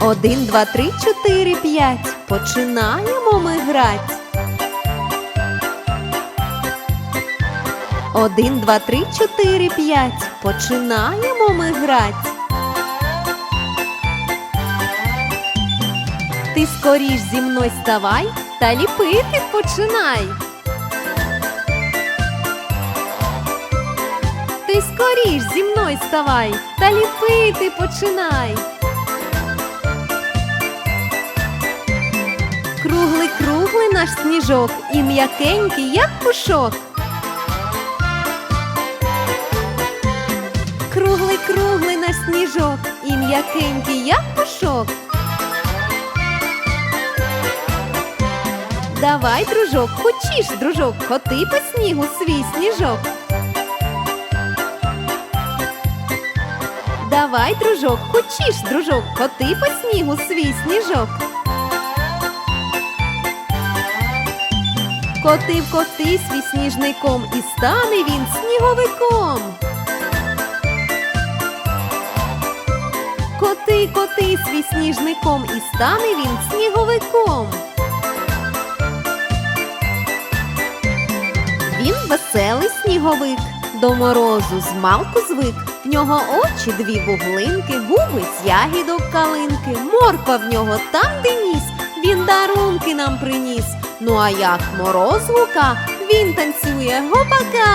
Один, два, три, чотири, п'ять. Починаємо ми грать. Один, два, три, чотири, п'ять. Починаємо ми грать. Ти скоріш зі мною ставай та ліпити починай. Ти скоріш зі мною ставай та ліпити починай. Круглий, круглий наш сніжок і м'якенький, як пушок. Круглий, круглий наш сніжок і м'якенький, як пушок. Давай, дружок, хочеш, дружок, коти по снігу свій сніжок. Давай, дружок, хочеш, дружок, коти по снігу свій сніжок. Котив коти свій сніжником і стане він сніговиком. Коти коти свій сніжником і стане він сніговиком. Він веселий сніговик, до морозу з малку звик. В нього очі дві вуглинки, губи з ягідок калинки, морква в нього там, де ніс, він дарунки нам приніс. Ну а як мороз гука, він танцює гопака.